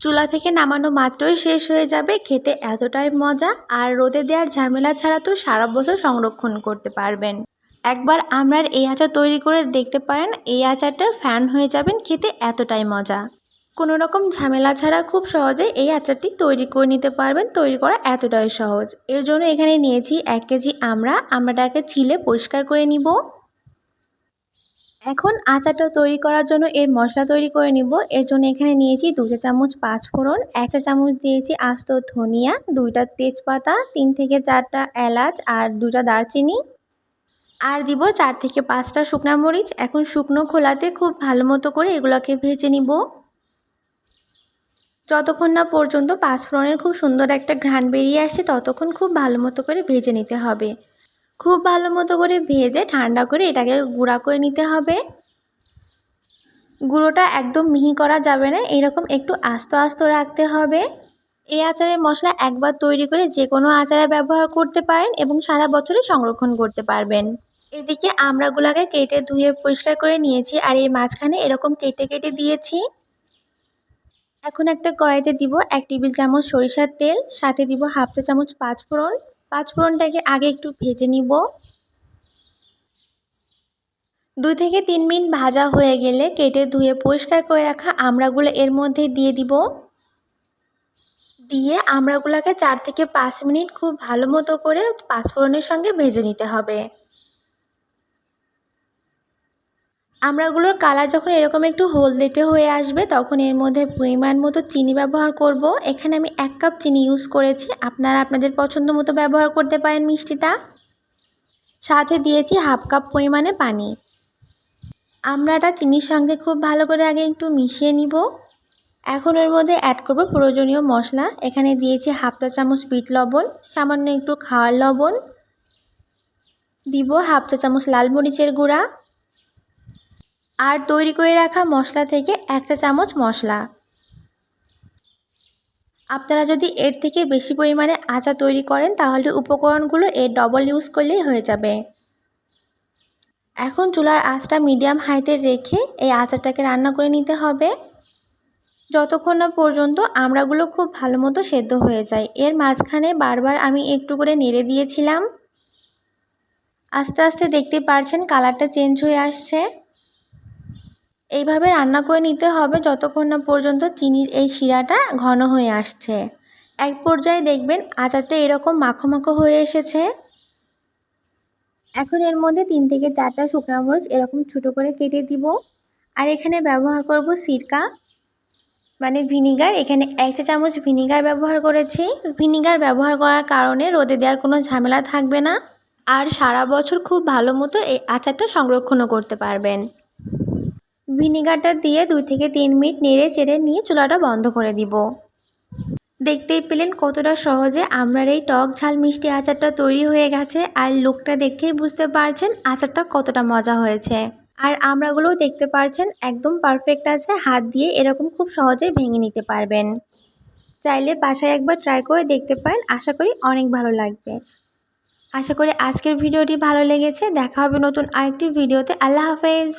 চুলা থেকে নামানো মাত্রই শেষ হয়ে যাবে। খেতে এতটাই মজা আর রোদে দেওয়ার ঝামেলা ছাড়া তো সারা বছর সংরক্ষণ করতে পারবেন। একবার আপনার এই আচার তৈরি করে দেখতে পারেন, এই আচারটার ফ্যান হয়ে যাবেন, খেতে এতটাই মজা। কোনো রকম ঝামেলা ছাড়া খুব সহজে এই আচারটি তৈরি করে নিতে পারবেন, তৈরি করা এতটাই সহজ। এর জন্য এখানে নিয়েছি এক কেজি আমরা আমরাটাকে ছিলে পরিষ্কার করে নিব। এখন আচারটা তৈরি করার জন্য এর মশলা তৈরি করে নিব। এর জন্য এখানে নিয়েছি দু চা চামচ পাঁচ ফোড়ন, এক চা চামচ দিয়েছি আস্ত ধনিয়া, দুইটা তেজপাতা, তিন থেকে চারটা এলাচ আর দুটা দারচিনি। আর দিব চার থেকে পাঁচটা শুকনো মরিচ। এখন শুকনো খোলাতে খুব ভালো মতো করে এগুলোকে ভেজে নিব। যতক্ষণ না পর্যন্ত পাঁচফোড়নের খুব সুন্দর একটা ঘ্রাণ বেরিয়ে আসছে ততক্ষণ খুব ভালো মতো করে ভেজে নিতে হবে। খুব ভালো মতো করে ভেজে ঠান্ডা করে এটাকে গুঁড়া করে নিতে হবে। গুঁড়োটা একদম মিহি করা যাবে না, এরকম একটু আস্ত আস্ত রাখতে হবে। এই আচারের মশলা একবার তৈরি করে যে কোনো আচারে ব্যবহার করতে পারেন এবং সারা বছরই সংরক্ষণ করতে পারবেন। এদিকে আমড়াগুলাকে কেটে ধুয়ে পরিষ্কার করে নিয়েছি আর এর মাঝখানে এরকম কেটে কেটে দিয়েছি। এখন একটা কড়াইতে দিব এক টেবিল চামচ সরিষার তেল, সাথে দিব হাফ চা চামচ পাঁচফোড়ন পাঁচফোড়নটাকে আগে একটু ভেজে নিব। দুই থেকে তিন মিনিট ভাজা হয়ে গেলে কেটে ধুয়ে পরিষ্কার করে রাখা আমড়াগুলো এর মধ্যে দিয়ে দিব। দিয়ে আমড়াগুলোকে চার থেকে পাঁচ মিনিট খুব ভালো মতো করে পাঁচফোড়নের সঙ্গে ভেজে নিতে হবে। আমড়াগুলোর কালার যখন এরকম একটু হলদেটে হয়ে আসবে, তখন এর মধ্যে পরিমাণ মতো চিনি ব্যবহার করব। এখানে আমি এক কাপ চিনি ইউজ করেছি। আপনারা আপনাদের পছন্দ মতো ব্যবহার করতে পারেন মিষ্টিটা। সাথে দিয়েছি হাফ কাপ পরিমাণে পানি। আমড়াটা চিনির সঙ্গে খুব ভালো করে আগে একটু মিশিয়ে নিব। এখন এর মধ্যে অ্যাড করব প্রয়োজনীয় মশলা। এখানে দিয়েছি হাফ চা চামচ বিট লবণ, সামান্য একটু খাওয়ার লবণ। দিব হাফ চা চামচ লাল মরিচের গুঁড়া। আর তৈরি করে রাখা মশলা থেকে এক চা চামচ মশলা। আপনারা যদি এর থেকে বেশি পরিমাণে আচার তৈরি করেন, তাহলে উপকরণগুলো এর ডবল ইউজ করলেই হয়ে যাবে। এখন চুলার আঁচটা মিডিয়াম হাইতে রেখে এই আচারটাকে রান্না করে নিতে হবে। যতক্ষণ না পর্যন্ত আমড়াগুলো খুব ভালো মতো সেদ্ধ হয়ে যায়, এর মাঝখানে বারবার আমি একটু করে নেড়ে দিয়েছিলাম। আস্তে আস্তে দেখতে পারছেন কালারটা চেঞ্জ হয়ে আসছে। এইভাবে রান্না করে নিতে হবে যতক্ষণ না পর্যন্ত চিনির এই শিরাটা ঘন হয়ে আসছে। এক পর্যায়ে দেখবেন আচারটা এরকম মাখো মাখো হয়ে এসেছে। এখন এর মধ্যে তিন থেকে চারটা শুকনো মরিচ এরকম ছোটো করে কেটে দিব। আর এখানে ব্যবহার করব সিরকা মানে ভিনিগার। এখানে এক চা চামচ ভিনিগার ব্যবহার করেছি। ভিনিগার ব্যবহার করার কারণে রোদে দেওয়ার কোনো ঝামেলা থাকবে না। আর সারা বছর খুব ভালো মতো এই আচারটা সংরক্ষণও করতে পারবেন। ভিনিগারটা দিয়ে দুই থেকে তিন মিনিট নেড়ে চেড়ে নিয়ে চুলাটা বন্ধ করে দিব। দেখতেই পেলেন কতটা সহজে আমরা এই টক ঝাল মিষ্টি আচারটা তৈরি হয়ে গেছে আর লুকটা দেখেই বুঝতে পারছেন আচারটা কতটা মজা হয়েছে। আর আমরাগুলোও দেখতে পারছেন একদম পারফেক্ট আছে, হাত দিয়ে এরকম খুব সহজেই ভেঙে নিতে পারবেন। চাইলে বাসায় একবার ট্রাই করে দেখতে পারেন, আশা করি অনেক ভালো লাগবে। আশা করি আজকের ভিডিওটি ভালো লেগেছে, দেখা হবে নতুন আরেকটি ভিডিওতে, আল্লাহ হাফেজ।